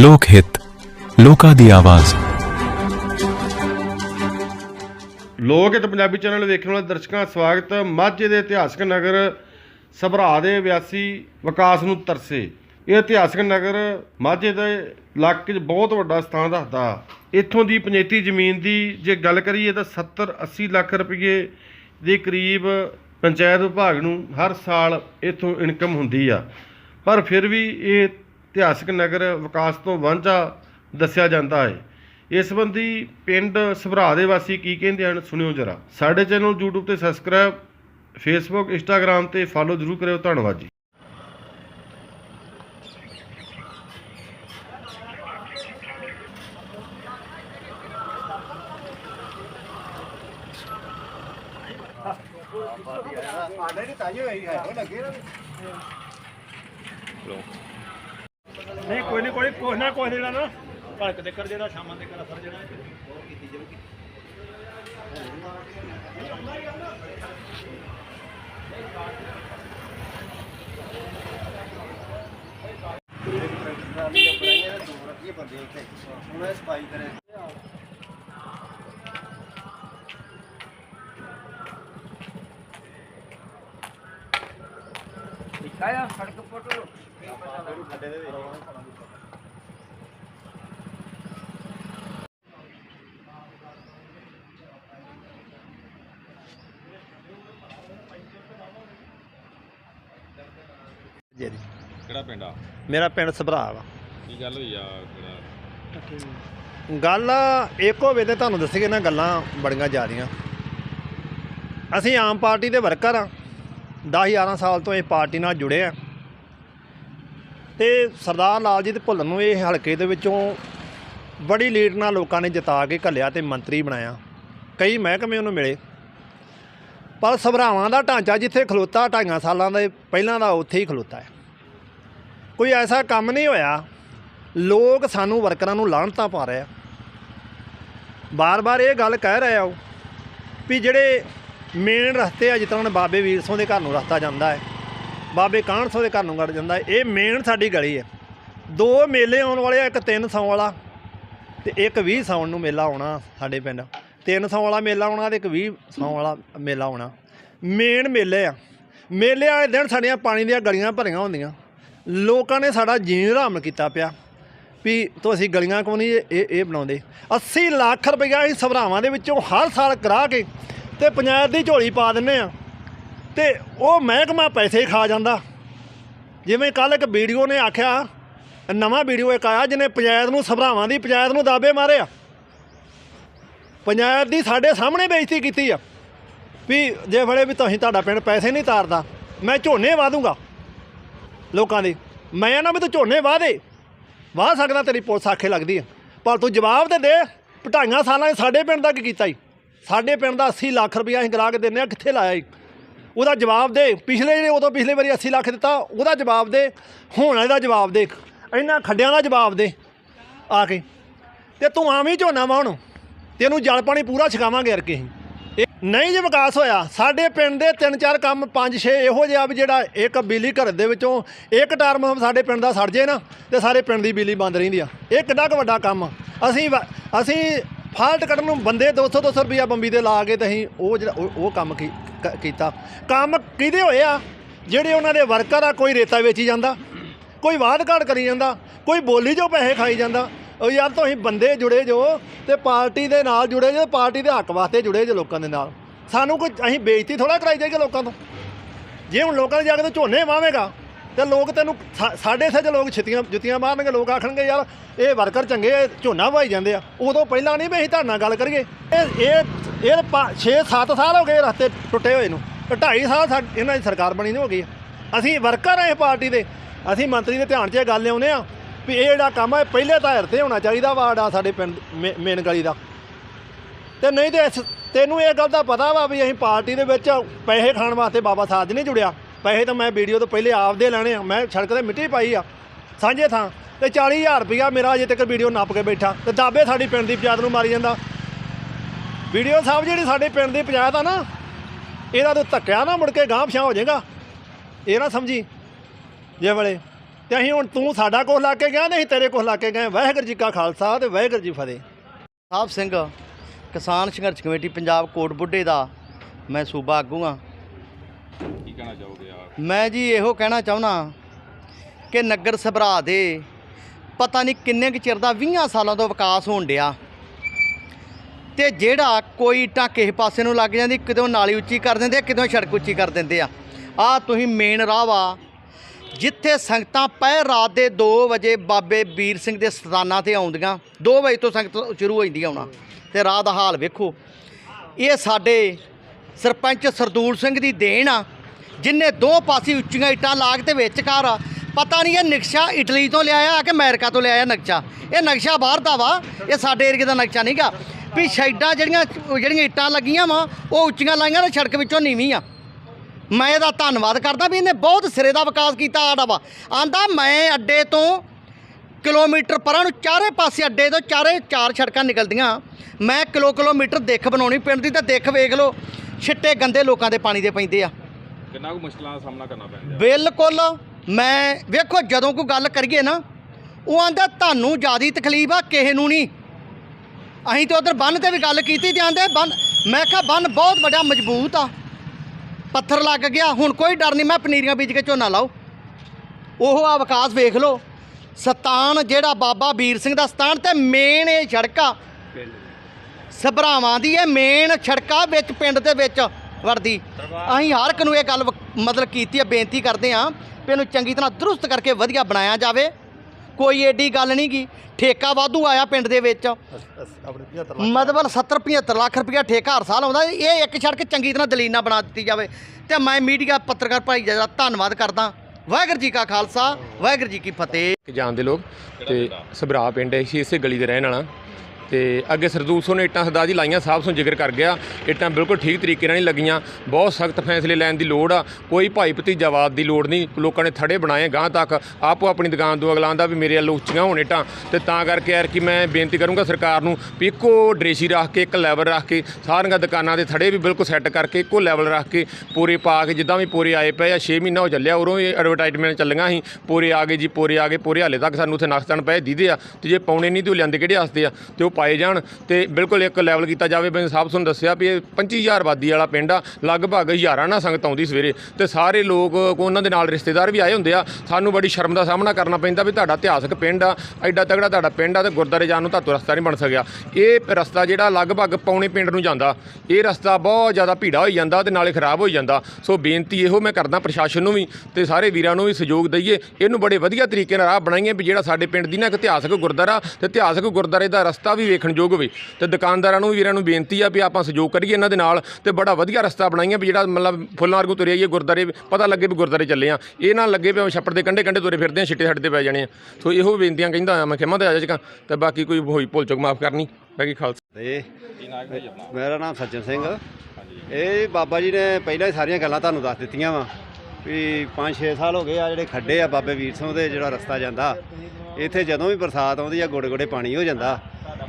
ਲੋਕ ਹਿੱਤ, ਲੋਕਾਂ ਦੀ ਆਵਾਜ਼। ਲੋਕ ਹਿੱਤ ਪੰਜਾਬੀ ਚੈਨਲ ਵੇਖਣ ਵਾਲੇ ਦਰਸ਼ਕਾਂ ਦਾ ਸਵਾਗਤ। ਮਾਝੇ ਦੇ ਇਤਿਹਾਸਕ ਨਗਰ ਸਭਰਾ ਦੇ ਵਿਆਸੀ ਵਿਕਾਸ ਨੂੰ ਤਰਸੇ। ਇਹ ਇਤਿਹਾਸਕ ਨਗਰ ਮਾਝੇ ਦੇ ਇਲਾਕੇ 'ਚ ਬਹੁਤ ਵੱਡਾ ਸਥਾਨ ਰੱਖਦਾ ਇੱਥੋਂ ਦੀ ਪੰਚਾਇਤੀ ਜ਼ਮੀਨ ਦੀ ਜੇ ਗੱਲ ਕਰੀਏ ਤਾਂ 70 80 ਲੱਖ ਰੁਪਏ ਦੇ ਕਰੀਬ ਪੰਚਾਇਤ ਵਿਭਾਗ ਨੂੰ ਹਰ ਸਾਲ ਇੱਥੋਂ ਇਨਕਮ ਹੁੰਦੀ ਆ। ਪਰ ਫਿਰ ਵੀ ਇਹ ਇਤਿਹਾਸਕ ਨਗਰ ਵਿਕਾਸ ਤੋਂ ਵਾਂਝਾ ਦੱਸਿਆ ਜਾਂਦਾ ਹੈ। ਇਸ ਸੰਬੰਧੀ ਪਿੰਡ ਸਭਰਾ ਦੇ ਵਾਸੀ ਕੀ ਕਹਿੰਦੇ ਹਨ ਸੁਣਿਓ ਜਰਾ। ਸਾਡੇ ਚੈਨਲ YouTube ਤੇ ਸਬਸਕ੍ਰਾਈਬ Facebook Instagram ਤੇ ਫਾਲੋ ਜ਼ਰੂਰ ਕਰਿਓ। ਧੰਨਵਾਦ ਜੀ। ਨਹੀਂ, ਕੋਈ ਨਹੀਂ, ਕੋਈ ਕੁਛ ਨਾ, ਕੋਈ ਦੇਣਾ ਨਾ ਭਲਕ ਦੇ ਕਰ ਦੇਣਾ ਸ਼ਾਮਾਂ ਦੇ ਕਰ ਫਰ ਦੇਣਾ ਜੀ ਜੀ। ਕਿਹੜਾ ਪਿੰਡ ਆ? ਮੇਰਾ ਪਿੰਡ ਸਭਰਾ ਵਾ। ਕੀ ਗੱਲ ਹੋਈ ਆ? ਕਿਹੜਾ? ਗੱਲ ਇੱਕ ਹੋਵੇ ਤੇ ਤੁਹਾਨੂੰ ਦੱਸੀਏ ਨਾ ਗੱਲਾਂ ਬੜੀਆਂ ਜ਼ਿਆਦੀਆਂ ਅਸੀਂ ਆਮ ਪਾਰਟੀ ਦੇ ਵਰਕਰ ਆ। 10 11 ਸਾਲ ਤੋਂ ਇਹ ਪਾਰਟੀ ਨਾਲ ਜੁੜੇ ਆ। ਤੇ ਸਰਦਾਰ ਲਾਲਜੀਤ ਭੁੱਲਰ ਨੂੰ ਇਹ ਹਲਕੇ ਦੇ ਵਿੱਚੋਂ ਬੜੀ ਲੀਡ ਨਾਲ ਲੋਕਾਂ ਨੇ ਜਿਤਾ ਕੇ ਘੱਲਿਆ ਤੇ ਮੰਤਰੀ ਬਣਾਇਆ। ਕਈ ਮਹਿਕਮੇ ਉਹਨੂੰ ਮਿਲੇ। ਪਰ ਸਭਰਾਵਾਂ ਦਾ ਢਾਂਚਾ ਜਿੱਥੇ ਖਲੋਤਾ ਢਾਈਆਂ ਸਾਲਾਂ ਦੇ ਪਹਿਲਾਂ ਦਾ ਉੱਥੇ ਹੀ ਖਲੋਤਾ ਹੈ। ਕੋਈ ਐਸਾ ਕੰਮ ਨਹੀਂ ਹੋਇਆ। ਲੋਕ ਸਾਨੂੰ ਵਰਕਰਾਂ ਨੂੰ ਲਾਹਣਤਾਂ ਪਾ ਰਹੇ ਆ। ਬਾਰ-ਬਾਰ ਇਹ ਗੱਲ ਕਹਿ ਰਹੇ ਆ ਉਹ ਵੀ ਜਿਹੜੇ ਮੇਨ ਰਸਤੇ ਆ, ਜਿਸ ਤਰ੍ਹਾਂ ਬਾਬੇ ਵੀਰ ਸਿੰਘ ਦੇ ਘਰ ਨੂੰ ਰਸਤਾ ਜਾਂਦਾ ਹੈ ਬਾਬੇ ਕਾਹਨ ਸਿੰਘ ਦੇ ਘਰ ਨੂੰ ਗੜ ਜਾਂਦਾ ਇਹ ਮੇਨ ਸਾਡੀ ਗਲੀ ਹੈ। ਦੋ ਮੇਲੇ ਆਉਣ ਵਾਲੇ ਆ, ਇੱਕ ਤਿੰਨ ਸੌ ਵਾਲਾ ਤੇ ਇੱਕ 20 ਸਾਉਣ ਨੂੰ ਮੇਲਾ ਆਉਣਾ ਸਾਡੇ ਪਿੰਡ। ਤਿੰਨ ਸੌ ਵਾਲਾ ਮੇਲਾ ਆਉਣਾ ਤੇ ਇੱਕ 20 ਸੌ ਵਾਲਾ ਮੇਲਾ ਆਉਣਾ। ਮੇਨ ਮੇਲੇ ਆ। ਮੇਲੇ ਵਾਲੇ ਦਿਨ ਸਾਡੀਆਂ ਪਾਣੀ ਦੀਆਂ ਗਲੀਆਂ ਭਰੀਆਂ ਹੁੰਦੀਆਂ। ਲੋਕਾਂ ਨੇ ਸਾਡਾ ਜੀਣ ਹਰਾਮ ਕੀਤਾ ਪਿਆ ਵੀ ਤੁਸੀਂ ਗਲੀਆਂ ਕਿਉਂ ਨਹੀਂ ਇਹ ਇਹ ਬਣਾਉਂਦੇ? 80 ਲੱਖ ਰੁਪਈਆ ਅਸੀਂ ਸਭਰਾਵਾਂ ਦੇ ਵਿੱਚੋਂ ਹਰ ਸਾਲ ਕਰਾ ਕੇ ਤੇ ਪੰਚਾਇਤ ਦੀ ਝੋਲੀ ਪਾ ਦਿੰਨੇ ਆ। ਤੇ ਉਹ ਮਹਿਕਮਾ ਪੈਸੇ ਖਾ ਜਾਂਦਾ। ਜਿਵੇਂ ਕੱਲ ਇੱਕ ਵੀਡੀਓ ਨੇ ਆਖਿਆ, ਨਵਾਂ ਵੀਡੀਓ ਇੱਕ ਆਇਆ ਜਿਹਨੇ ਪੰਚਾਇਤ ਨੂੰ ਸਭਰਾਵਾਂ ਦੀ ਪੰਚਾਇਤ ਨੂੰ ਦਾਬੇ ਮਾਰੇ ਆ। ਪੰਚਾਇਤ ਦੀ ਸਾਡੇ ਸਾਹਮਣੇ ਬੇਇੱਜ਼ਤੀ ਕੀਤੀ ਆ ਵੀ ਜੇ ਫੜੇ ਵੀ ਤੁਸੀਂ ਤੁਹਾਡਾ ਪਿੰਡ ਪੈਸੇ ਨਹੀਂ ਤਾਰਦਾ, ਮੈਂ ਝੋਨੇ ਵਾਦੂੰਗਾ ਲੋਕਾਂ ਦੇ। ਮੈਂ ਨਾ ਵੀ ਤੂੰ ਝੋਨੇ ਵਾਦੇ ਵਾਹ ਸਕਦਾ ਤੇਰੀ ਪੁਲਿਸ ਆਖੇ ਲੱਗਦੀ ਆ। ਪਰ ਤੂੰ ਜਵਾਬ ਤੇ ਦੇ, ਪਟਾਈਆਂ ਸਾਲਾਂ ਸਾਡੇ ਪਿੰਡ ਦਾ ਕੀ ਕੀਤਾ ਈ? ਸਾਡੇ ਪਿੰਡ ਦਾ 80 ਲੱਖ ਰੁਪਇਆ ਅਸੀਂ ਗਰਾ ਕੇ ਦਿੰਨੇ ਆ, ਕਿੱਥੇ ਲਾਇਆ ਈ? ਉਹਦਾ ਜਵਾਬ ਦੇ। ਪਿਛਲੇ ਜਿਹੜੇ ਉਦੋਂ ਪਿਛਲੇ ਵਾਰੀ 80 ਲੱਖ ਦਿੱਤਾ, ਉਹਦਾ ਜਵਾਬ ਦੇ। ਹੁਣ ਇਹਦਾ ਜਵਾਬ ਦੇ। ਇਹਨਾਂ ਖੱਡਿਆਂ ਦਾ ਜਵਾਬ ਦੇ। ਆ ਕੇ। ਤੇ ਤੂੰ ਆਵੇਂ ਹੀ ਝੋਨਾ ਵਾਹਣ। ਤੈਨੂੰ ਜਲ ਪਾਣੀ ਪੂਰਾ ਛਕਾਵਾਂਗੇ ਅਰਕੇ ਅਸੀਂ। ਇਹ ਨਹੀਂ ਜੇ ਵਿਕਾਸ ਹੋਇਆ, ਸਾਡੇ ਪਿੰਡ ਦੇ ਤਿੰਨ ਚਾਰ ਕੰਮ, ਪੰਜ ਛੇ ਇਹੋ ਜਿਹਾ ਵੀ ਜਿਹੜਾ ਇੱਕ ਬਿਜਲੀ ਘਰ ਦੇ ਵਿੱਚੋਂ ਇੱਕ ਟਰਮ ਸਾਡੇ ਪਿੰਡ ਦਾ ਸੜ ਜੇ ਨਾ, ਤੇ ਸਾਰੇ ਪਿੰਡ ਦੀ ਬਿਜਲੀ ਬੰਦ ਰਹਿੰਦੀ ਆ। ਇਹ ਕਿੱਡਾ ਕੁ ਵੱਡਾ ਕੰਮ ਆ। ਅਸੀਂ ਵ- ਅਸੀਂ ਫਾਲਟ ਕੱਢਣ ਨੂੰ ਬੰਦੇ 200 200 ਰੁਪਿਆ ਬੰਬੀ ਦੇ ਲਾ ਕੇ ਤੇ ਅਸੀਂ ਉਹ ਜਿਹੜਾ ਉਹ ਕੰਮ ਕੀ- ਕ- ਕੀਤਾ। ਕੰਮ ਕਿਹਦੇ ਹੋਏ ਆ? ਜਿਹੜੇ ਉਹਨਾਂ ਦੇ ਵਰਕਰ ਆ, ਕੋਈ ਰੇਤਾ ਵੇਚੀ ਜਾਂਦਾ, ਕੋਈ ਵਾਧ ਘਾਟ ਕਰੀ ਜਾਂਦਾ, ਕੋਈ ਬੋਲੀ ਜੋ ਪੈਸੇ ਖਾਈ ਜਾਂਦਾ। ਉਹ ਯਾਰ ਤੁਸੀਂ ਬੰਦੇ ਜੁੜੇ ਜੋ ਤੇ ਪਾਰਟੀ ਦੇ ਨਾਲ ਜੁੜੇ ਜੋ, ਪਾਰਟੀ ਦੇ ਹੱਕ ਵਾਸਤੇ ਜੁੜੇ ਜੋ ਲੋਕਾਂ ਦੇ ਨਾਲ। ਸਾਨੂੰ ਕੋਈ, ਅਸੀਂ ਬੇਇੱਜ਼ਤੀ ਥੋੜਾ ਕਰਾਈ ਜਾਈਏ ਲੋਕਾਂ ਤੋਂ। ਜੇ ਹੁਣ ਲੋਕਾਂ ਦੇ ਜਾ ਕੇ ਤੂੰ ਝੋਨੇ ਵਾਵੇਂਗਾ ਤੇ ਲੋਕ ਤੈਨੂੰ ਸਾਡੇ ਇੱਥੇ ਜੇ ਲੋਕ ਛਿੱਤੀਆਂ ਜੁੱਤੀਆਂ ਮਾਰਨਗੇ, ਲੋਕ ਆਖਣਗੇ, ਯਾਰ, ਇਹ ਵਰਕਰ ਚੰਗੇ ਝੋਨਾ ਵਾਈ ਜਾਂਦੇ ਆ। ਉਦੋਂ ਪਹਿਲਾਂ ਨਹੀਂ ਵੀ ਅਸੀਂ ਤੁਹਾਡੇ ਨਾਲ ਗੱਲ ਕਰੀਏ। ਇਹ ਇਹ ਇਹ 6-7 ਸਾਲ ਹੋ ਗਏ ਰਸਤੇ ਟੁੱਟੇ ਹੋਏ ਨੂੰ। ਤੇ 2.5 ਸਾਲ ਸਾ- ਇਹਨਾਂ ਦੀ ਸਰਕਾਰ ਬਣੀ ਨਹੀਂ ਹੋ ਗਈ ਅਸੀਂ ਵਰਕਰ ਆ ਇਹ ਪਾਰਟੀ ਦੇ। ਅਸੀਂ ਮੰਤਰੀ ਦੇ ਧਿਆਨ 'ਚ ਇਹ ਗੱਲ ਲਿਆਉਂਦੇ ਆ ਵੀ ਇਹ ਜਿਹੜਾ ਕੰਮ ਹੈ ਪਹਿਲੇ ਧਾਇਰ ਤੇ ਹੋਣਾ ਚਾਹੀਦਾ ਵਾਰਡ ਆ ਸਾਡੇ ਪਿੰਡ ਮੇ- ਮੇਨ ਗਲੀ ਦਾ। ਤੇ ਨਹੀਂ ਤੇ ਇਸ- ਤੈਨੂੰ ਇਹ ਗੱਲ ਦਾ ਪਤਾ ਵਾ ਵੀ ਅਸੀਂ ਪਾਰਟੀ ਦੇ ਵਿੱਚ ਪੈਸੇ ਖਾਣ ਵਾਸਤੇ ਬਾਬਾ ਸਾਧ ਨਹੀਂ ਜੁੜਿਆ। ਪੈਸੇ ਤਾਂ ਮੈਂ ਵੀਡੀਓ ਤੋਂ ਪਹਿਲੇ ਆਪਦੇ ਲੈਣੇ ਆ ਮੈਂ ਸੜਕ ਤੇ ਮਿੱਟੀ ਪਾਈ ਆ ਸਾਂਝੇ ਥਾਂ। ਤੇ 40000 ਰੁਪਇਆ ਮੇਰਾ ਅਜੇ ਤੱਕ ਵੀਡੀਓ ਨੱਪ ਕੇ ਬੈਠਾ। ਤੇ ਦਾਬੇ ਸਾਡੀ ਪਿੰਡ ਦੀ ਪੰਚਾਇਤ ਨੂੰ ਮਾਰੀ ਜਾਂਦਾ। ਵੀਡੀਓ ਸਾਹਿਬ ਜਿਹੜੀ ਸਾਡੇ ਪਿੰਡ ਦੀ ਪੰਚਾਇਤ ਆ ਨਾ ਇਹਦਾ ਤੂੰ ਧੱਕਿਆ ਨਾ ਮੁੜ ਕੇ ਗਾਂਹ ਪਛਾਂ ਹੋ ਜਾਏਗਾ। ਇਹ ਨਾ ਸਮਝੀ ਜੇ ਵਾਲੇ। ਤੇ ਅਸੀਂ ਹੁਣ ਤੂੰ ਸਾਡਾ ਕੁਛ ਲਾ ਕੇ ਗਿਆ ਅਸੀਂ ਤੇਰੇ ਕੁਛ ਲਾ ਕੇ ਗਏ। ਵਾਹਿਗੁਰੂ ਜੀ ਕਾ ਖਾਲਸਾ ਤੇ ਵਾਹਿਗੁਰੂ ਜੀ ਫਤਿਹ। ਸਾਹਿਬ ਸਿੰਘ ਕਿਸਾਨ ਸੰਘਰਸ਼ ਕਮੇਟੀ ਪੰਜਾਬ ਕੋਟ ਬੁੱਢੇ ਦਾ ਮੈਂ ਸੂਬਾ ਆਗੂ ਹਾਂ। ਕੀ ਕਹਿਣਾ ਚਾਹੋਗੇ? ਆ ਮੈਂ ਜੀ ਇਹੋ ਕਹਿਣਾ ਚਾਹੁੰਦਾ ਕਿ ਨਗਰ ਸਭਰਾ ਦੇ ਪਤਾ ਨਹੀਂ ਕਿੰਨੇ ਕੁ ਚਿਰ ਦਾ 20 ਸਾਲਾਂ ਤੋਂ ਵਿਕਾਸ ਹੋਣ ਡਿਆ। ਤੇ ਜਿਹੜਾ ਕੋਈ ਟਾਂ ਕਿਸੇ ਪਾਸੇ ਨੂੰ ਲੱਗ ਜਾਂਦੀ ਕਿਦੋਂ ਨਾਲੀ ਉੱਚੀ ਕਰ ਦਿੰਦੇ ਆ ਕਿਦੋਂ ਸੜਕ ਉੱਚੀ ਕਰ ਦਿੰਦੇ ਆ। ਆ ਤੁਸੀਂ ਮੇਨ ਰਾਹ ਵਾ, ਜਿੱਥੇ ਸੰਗਤਾਂ ਪਹਿ ਰਾਤ ਦੇ 2 ਵਜੇ ਬਾਬੇ ਵੀਰ ਸਿੰਘ ਦੇ ਸਥਾਨਾਂ ਤੇ ਆਉਂਦੀਆਂ 2 ਵਜੇ ਤੋਂ ਸੰਗਤ ਸ਼ੁਰੂ ਹੋ ਜਾਂਦੀ ਆਉਣਾ ਤੇ ਰਾਹ ਦਾ ਹਾਲ ਵੇਖੋ। ਇਹ ਸਾਡੇ ਸਰਪੰਚ ਸਰਦੂਲ ਸਿੰਘ ਦੀ ਦੇਣ ਆ ਜਿਨੇ ਦੋ ਪਾਸੇ ਉੱਚੀਆਂ ਇੱਟਾਂ ਲਾ ਕੇ ਤੇ ਵਿਚਕਾਰ ਆ। ਪਤਾ ਨਹੀਂ ਇਹ ਨਕਸ਼ਾ ਇਟਲੀ ਤੋਂ ਲਿਆਇਆ ਕਿ ਅਮਰੀਕਾ ਤੋਂ ਲਿਆਇਆ ਨਕਸ਼ਾ। ਇਹ ਨਕਸ਼ਾ ਬਾਹਰ ਦਾ ਵਾ, ਇਹ ਸਾਡੇ ਏਰੀਏ ਦਾ ਨਕਸ਼ਾ ਨਹੀਂਗਾ ਵੀ ਸ਼ੈਡਾਂ ਜਿਹੜੀਆਂ ਜਿਹੜੀਆਂ ਇੱਟਾਂ ਲੱਗੀਆਂ ਵਾ, ਉਹ ਉੱਚੀਆਂ ਲਾਈਆਂ ਤੇ ਸੜਕ ਵਿੱਚੋਂ ਨੀਵੀਂ ਆ। ਮੈਂ ਇਹਦਾ ਧੰਨਵਾਦ ਕਰਦਾ ਵੀ ਇਹਨੇ ਬਹੁਤ ਸਿਰੇ ਦਾ ਵਿਕਾਸ ਕੀਤਾ ਆੜਾ ਵਾ। ਆਂਦਾ ਮੈਂ ਅੱਡੇ ਤੋਂ ਕਿਲੋਮੀਟਰ ਪਰਾਂ ਨੂੰ ਚਾਰੇ ਪਾਸੇ ਅੱਡੇ ਤੋਂ ਚਾਰੇ ਚਾਰ ਸੜਕਾਂ ਨਿਕਲਦੀਆਂ। ਮੈਂ ਕਿਲੋ ਕਿਲੋਮੀਟਰ ਦਿੱਖ ਬਣਾਉਣੀ ਪਿੰਡ ਦੀ ਤਾਂ ਦਿੱਖ ਵੇਖ ਲਓ। ਛਿੱਟੇ ਗੰਦੇ ਲੋਕਾਂ ਦੇ ਪਾਣੀ ਦੇ ਪੈਂਦੇ ਆ। ਕਿੰਨਾ ਕੁ ਮੁਸ਼ਕਲਾਂ ਦਾ ਸਾਹਮਣਾ ਕਰਨਾ ਪੈਂਦਾ ਬਿਲਕੁਲ। ਮੈਂ ਵੇਖੋ ਜਦੋਂ ਕੋਈ ਗੱਲ ਕਰੀਏ ਨਾ ਉਹ ਆਂਦਾ ਤੁਹਾਨੂੰ ਜਿਆਦੀ ਤਕਲੀਫ ਆ ਕਿਸੇ ਨੂੰ ਨਹੀਂ। ਅਸੀਂ ਤੇ ਉਧਰ ਬੰਨ ਤੇ ਵੀ ਗੱਲ ਕੀਤੀ ਤੇ ਆਂਦੇ ਬੰਨ ਮੈਂ ਕਿਹਾ ਬੰਨ ਬਹੁਤ ਵੱਡਾ ਮਜ਼ਬੂਤ ਆ। ਪੱਥਰ ਲੱਗ ਗਿਆ ਹੁਣ ਕੋਈ ਡਰ ਨਹੀਂ ਮੈਂ ਪਨੀਰੀਆਂ ਬੀਜ ਕੇ ਝੋਨਾ ਲਾਓ। ਉਹ ਆ ਵਿਕਾਸ ਵੇਖ ਲਓ। ਸਤਾਨ ਜਿਹੜਾ ਬਾਬਾ ਵੀਰ ਸਿੰਘ ਦਾ ਸਤਾਨ ਤੇ ਮੇਨ ਇਹ ਸੜਕਾ ਸਭਰਾਵਾਂ ਦੀ ਇਹ ਮੇਨ ਸੜਕਾ ਵਿੱਚ ਪਿੰਡ ਦੇ ਵਿੱਚ। ਵਰਦੀ। ਅਸੀਂ ਹਰ ਇੱਕ ਨੂੰ ਇਹ ਗੱਲ ਮਤਲਬ ਕੀਤੀ ਹੈ ਬੇਨਤੀ ਕਰਦੇ ਹਾਂ ਵੀ ਇਹਨੂੰ ਚੰਗੀ ਤਰ੍ਹਾਂ ਦਰੁਸਤ ਕਰਕੇ ਵਧੀਆ ਬਣਾਇਆ ਜਾਵੇ। ਕੋਈ ਏਡੀ ਗੱਲ ਨਹੀਂ ਗੀ। ਠੇਕਾ ਵਾਧੂ ਆਇਆ ਪਿੰਡ ਦੇ ਵਿੱਚ। ਮਤਲਬ 70 75 ਲੱਖ ਰੁਪਇਆ ਠੇਕਾ ਹਰ ਸਾਲ ਆਉਂਦਾ। ਇਹ ਇੱਕ ਸੜਕ ਚੰਗੀ ਤਰ੍ਹਾਂ ਦਲੀਨਾ ਬਣਾ ਦਿੱਤੀ ਜਾਵੇ। ਤੇ ਮੈਂ ਮੀਡੀਆ ਪੱਤਰਕਾਰ ਭਾਈ ਜੀ ਦਾ ਧੰਨਵਾਦ ਕਰਦਾ। ਵਾਹਿਗੁਰੂ ਜੀ ਕਾ ਖਾਲਸਾ ਵਾਹਿਗੁਰੂ ਜੀ ਕੀ ਫਤਿਹ। ਜਾਣਦੇ ਲੋਕ ਤੇ ਸਭਰਾ ਪਿੰਡ ਹੈ ਇਸੇ ਗਲੀ ਦੇ ਰਹਿਣ ਵਾਲਾ। ਤੇ ਅੱਗੇ ਸਰਦੂਲ ਸੋ ਨੇ ਇੱਟਾਂ ਸਦਾ ਜੀ ਲਾਈਆਂ ਸਾਹਿਬ ਸੋ ਜ਼ਿਕਰ ਕਰ ਗਿਆ। ਇੱਟਾਂ ਬਿਲਕੁਲ ਠੀਕ ਤਰੀਕੇ ਨਾਲ ਨਹੀਂ ਲੱਗੀਆਂ। ਬਹੁਤ ਸਖਤ ਫੈਸਲੇ ਲੈਣ ਦੀ ਲੋੜ ਆ। ਕੋਈ ਭਾਈ ਭਤੀਜਾਵਾਦ ਦੀ ਲੋੜ ਨਹੀਂ। ਲੋਕਾਂ ਨੇ ਥੜੇ ਬਣਾਏ ਗਾਂ ਤੱਕ ਆਪੋ ਆਪਣੀ ਦੁਕਾਨ ਤੋਂ ਅਗਲਾ ਆਂਦਾ ਵੀ ਮੇਰੇ ਵੱਲ ਉੱਚੀਆਂ ਹੋਣ ਇੱਟਾਂ। ਤੇ ਤਾਂ ਕਰਕੇ ਯਾਰ ਕਿ ਮੈਂ ਬੇਨਤੀ ਕਰੂੰਗਾ ਸਰਕਾਰ ਨੂੰ ਵੀ ਇੱਕੋ ਡਰੇਸੀ ਰੱਖ ਕੇ, ਇੱਕ ਲੈਵਲ ਰੱਖ ਕੇ, ਸਾਰੀਆਂ ਦੁਕਾਨਾਂ ਦੇ ਥੜੇ ਵੀ ਬਿਲਕੁਲ ਸੈੱਟ ਕਰਕੇ, ਇੱਕੋ ਲੈਵਲ ਰੱਖ ਕੇ ਪੂਰੇ ਪਾ ਕੇ ਜਿੱਦਾਂ ਵੀ ਪੂਰੇ ਆਏ ਪਏ ਆ 6 ਮਹੀਨਾ ਹੋ ਚੱਲਿਆ, ਉਰੋਂ ਇਹ ਐਡਵਰਟਾਈਜ਼ਮੈਂਟ ਚੱਲੀਆਂ ਸੀ। ਪੂਰੇ ਆ ਗਏ ਜੀ, ਪੂਰੇ ਆ ਗਏ, ਪੂਰੇ ਹਾਲੇ ਤੱਕ ਸਾਨੂੰ ਉੱਥੇ ਨਕਸ਼ਤਨ ਪਏ ਦੀਦੇ ਆ। ਤੇ ਜੇ ਪਾਉਣੇ ਨਹੀਂ ਤੇ ਉਹ ਲਿਆਂਦੇ ਕਿਹੜੇ ਹੱਸਦੇ ਆ? ਤੇ ਉਹ ਪਾਏ ਜਾਣ ਤੇ ਬਿਲਕੁਲ ਇੱਕ ਲੈਵਲ ਕੀਤਾ ਜਾਵੇ। ben ਸਾਹਿਬ ਤੁਹਾਨੂੰ ਦੱਸਿਆ ਵੀ ਇਹ 25000 ਆਬਾਦੀ ਵਾਲਾ ਪਿੰਡ ਆ, ਲਗਭਗ ਹਜ਼ਾਰਾਂ ਨਾਲ ਸੰਗਤ ਆਉਂਦੀ ਸਵੇਰੇ। ਤੇ ਸਾਰੇ ਲੋਕ ਉਹਨਾਂ ਦੇ ਨਾਲ ਰਿਸ਼ਤੇਦਾਰ ਵੀ ਆਏ ਹੁੰਦੇ ਆ। ਸਾਨੂੰ ਬੜੀ ਸ਼ਰਮ ਦਾ ਸਾਹਮਣਾ ਕਰਨਾ ਪੈਂਦਾ ਵੀ ਤੁਹਾਡਾ ਇਤਿਹਾਸਕ ਪਿੰਡ ਆ, ਐਡਾ ਤਗੜਾ ਤੁਹਾਡਾ ਪਿੰਡ ਆ ਤੇ ਗੁਰਦਾਰੇ ਜਾਣ ਨੂੰ ਤੁਹਾਨੂੰ ਰਸਤਾ ਨਹੀਂ ਬਣ ਸਕਿਆ। ਇਹ ਰਸਤਾ ਜਿਹੜਾ ਲਗਭਗ ਪੌਣੇ ਪਿੰਡ ਨੂੰ ਜਾਂਦਾ। ਇਹ ਰਸਤਾ ਬਹੁਤ ਜ਼ਿਆਦਾ ਭੀੜਾ ਹੋਈ ਜਾਂਦਾ ਤੇ ਨਾਲੇ ਖਰਾਬ ਹੋਈ ਜਾਂਦਾ। ਸੋ ਬੇਨਤੀ ਇਹੋ ਮੈਂ ਕਰਦਾ ਪ੍ਰਸ਼ਾਸਨ ਨੂੰ ਵੀ ਤੇ ਸਾਰੇ ਵੀਰਾਂ ਨੂੰ ਵੀ ਸਹਿਯੋਗ ਦਈਏ। ਇਹਨੂੰ ਬੜੇ ਵਧੀਆ ਤਰੀਕੇ ਨਾਲ ਰਾਹ ਬਣਾਈਏ ਵੀ ਜਿਹੜਾ ਸਾਡੇ ਪਿੰਡ ਦੀ ਨਾ ਇਤਿਹਾਸਕ ਗੁਰਦੁਆਰਾ ਤੇ ਇਤਿਹਾਸਕ ਗੁਰਦੁਆਰੇ ਦਾ ਰਸਤਾ ਵੀ ਵੇਖਣ ਯੋਗ ਹੋਵੇ। ਤੇ ਦੁਕਾਨਦਾਰਾਂ ਨੂੰ, ਵੀਰਾਂ ਨੂੰ ਬੇਨਤੀ ਆ ਵੀ ਆਪਾਂ ਸਹਿਯੋਗ ਕਰੀਏ ਇਹਨਾਂ ਦੇ ਨਾਲ ਤੇ ਬੜਾ ਵਧੀਆ ਰਸਤਾ ਬਣਾਈਏ ਵੀ ਜਿਹੜਾ ਮਤਲਬ ਫੁੱਲਾਂ ਵਾਂਗੂ ਤੁਰਿਆ ਆਈਏ, ਗੁਰਦੁਆਰੇ ਪਤਾ ਲੱਗੇ ਵੀ ਗੁਰਦੁਆਰੇ ਚੱਲੇ ਆ। ਇਹ ਨਾ ਲੱਗੇ ਵੀ ਛੱਪੜ ਦੇ ਕੰਢੇ ਕੰਢੇ ਤੁਰੇ ਫਿਰਦੇ ਆ, ਛਿੱਟੇ ਸਾਡੇ ਤੇ ਪੈ ਜਾਣੇ ਆ। ਸੋ ਇਹੋ ਬੇਨਤੀਆਂ ਕਹਿੰਦਾ ਆ ਮੈਂ ਖਿਮਾ ਤੇ ਆ ਜਾ ਤੇ ਬਾਕੀ ਕੋਈ ਹੋਈ ਭੁੱਲ ਚੁੱਕ ਮਾਫ ਕਰਨੀ। ਬਾਕੀ ਖਾਲਸਾ। ਤੇ ਕੀ ਨਾਮ ਮੇਰਾ ਨਾਮ ਸੱਜਣ ਸਿੰਘ ਇਹ ਬਾਬਾ ਜੀ ਨੇ ਪਹਿਲਾਂ ਹੀ ਸਾਰੀਆਂ ਗੱਲਾਂ ਤੁਹਾਨੂੰ ਦੱਸ ਦਿੱਤੀਆਂ ਵਾ ਵੀ 5-6 ਸਾਲ ਹੋ ਗਏ ਆ ਜਿਹੜੇ ਖੱਡੇ ਆ ਬਾਬੇ ਵੀਰ ਸਿੰਘ ਦੇ ਜਿਹੜਾ ਰਸਤਾ ਜਾਂਦਾ। ਇੱਥੇ ਜਦੋਂ ਵੀ ਬਰਸਾਤ ਆਉਂਦੀ ਆ ਗੋੜੇ ਗੋੜੇ ਪਾਣੀ ਹੋ ਜਾਂਦਾ।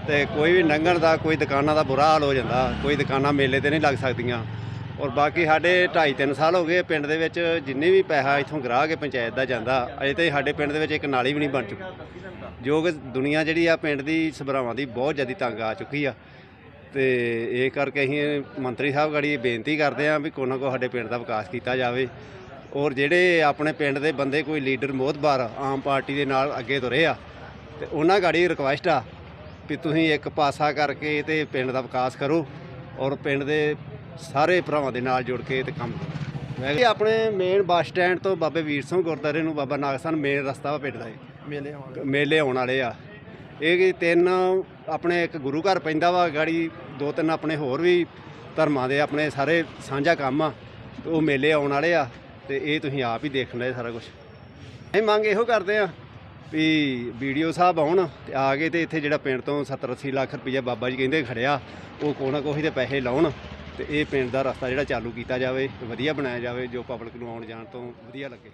ਤੇ ਕੋਈ ਵੀ ਲੰਘਣ ਦਾ, ਕੋਈ ਦੁਕਾਨਾਂ ਦਾ ਬੁਰਾ ਹਾਲ ਹੋ ਜਾਂਦਾ। ਕੋਈ ਦੁਕਾਨਾਂ ਮੇਲੇ ਤੇ ਨਹੀਂ ਲੱਗ ਸਕਦੀਆਂ। ਔਰ ਬਾਕੀ ਸਾਡੇ 2.5-3 ਸਾਲ ਹੋ ਗਏ ਪਿੰਡ ਦੇ ਵਿੱਚ ਜਿੰਨੇ ਵੀ ਪੈਸਾ ਇੱਥੋਂ ਗਰਾਹ ਕੇ ਪੰਚਾਇਤ ਦਾ ਜਾਂਦਾ, ਅਜੇ ਤਾਈਂ ਸਾਡੇ ਪਿੰਡ ਦੇ ਵਿੱਚ ਇੱਕ ਨਾਲੀ ਵੀ ਨਹੀਂ ਬਣ ਚੁੱਕੀ। ਜੋ ਕਿ ਦੁਨੀਆ ਜਿਹੜੀ ਆ ਪਿੰਡ ਦੀ ਸਭਰਾਵਾਂ ਦੀ ਬਹੁਤ ਜ਼ਿਆਦਾ ਤੰਗ ਆ ਚੁੱਕੀ ਆ। ਤੇ ਇਹ ਕਰਕੇ ਅਸੀਂ ਮੰਤਰੀ ਸਾਹਿਬ ਗੜੀ ਬੇਨਤੀ ਕਰਦੇ ਹਾਂ ਵੀ ਕੋਈ ਨਾ ਕੋਈ ਸਾਡੇ ਪਿੰਡ ਦਾ ਵਿਕਾਸ ਕੀਤਾ ਜਾਵੇ। ਔਰ ਜਿਹੜੇ ਆਪਣੇ ਪਿੰਡ ਦੇ ਬੰਦੇ ਕੋਈ ਲੀਡਰ ਮੋਹਤਬਾਰ ਆਮ ਪਾਰਟੀ ਦੇ ਨਾਲ ਅੱਗੇ ਤੁਰੇ ਆ, ਤੇ ਉਹਨਾਂ ਗਾੜੀ ਰਿਕੁਐਸਟ ਆ ਵੀ ਤੁਸੀਂ ਇੱਕ ਪਾਸਾ ਕਰਕੇ ਤੇ ਪਿੰਡ ਦਾ ਵਿਕਾਸ ਕਰੋ ਔਰ ਪਿੰਡ ਦੇ ਸਾਰੇ ਭਰਾਵਾਂ ਦੇ ਨਾਲ ਜੁੜ ਕੇ ਤੇ ਕੰਮ ਕਰੋ। ਮੈਂ ਕਿਹਾ ਆਪਣੇ ਮੇਨ ਬੱਸ ਸਟੈਂਡ ਤੋਂ ਬਾਬੇ ਵੀਰ ਸਿੰਘ ਗੁਰਦਾਰੇ ਨੂੰ ਬਾਬਾ ਨਾਗਸਨ ਮੇਨ ਰਸਤਾ ਵਾ ਪਿੰਡ ਦਾ ਮੇਲੇ ਆਉਣ ਮੇਲੇ ਆਉਣ ਵਾਲੇ ਆ। ਇਹ ਕੀ ਤਿੰਨ ਆਪਣੇ ਇੱਕ ਗੁਰੂ ਘਰ ਪੈਂਦਾ ਵਾ ਗਾੜੀ ਦੋ ਤਿੰਨ ਆਪਣੇ ਹੋਰ ਵੀ ਧਰਮਾਂ ਦੇ ਆਪਣੇ ਸਾਰੇ ਸਾਂਝਾ ਕੰਮ ਆ ਉਹ ਮੇਲੇ ਆਉਣ ਵਾਲੇ ਆ ਤੇ ਇਹ ਤੁਸੀਂ ਆਪ ਹੀ ਦੇਖ ਲੈ ਸਾਰਾ ਕੁਝ ਅਸੀਂ ਮੰਗ ਇਹੋ ਕਰਦੇ ਆ ਵੀ ਵੀਡੀਓ ਸਾਹਿਬ ਆਉਣ ਤੇ ਆ ਕੇ ਤੇ ਇੱਥੇ ਜਿਹੜਾ ਪਿੰਡ ਤੋਂ 70 80 ਲੱਖ ਰੁਪਈਆ ਬਾਬਾ ਜੀ ਕਹਿੰਦੇ ਖੜਿਆ, ਉਹ ਕੋਈ ਨਾ ਕੋਈ ਤੇ ਪੈਸੇ ਲਾਉਣ ਤੇ ਇਹ ਪਿੰਡ ਦਾ ਰਸਤਾ ਜਿਹੜਾ ਚਾਲੂ ਕੀਤਾ ਜਾਵੇ, ਵਧੀਆ ਬਣਾਇਆ ਜਾਵੇ, ਜੋ ਪਬਲਿਕ ਨੂੰ ਆਉਣ ਜਾਣ ਤੋਂ ਵਧੀਆ ਲੱਗੇ।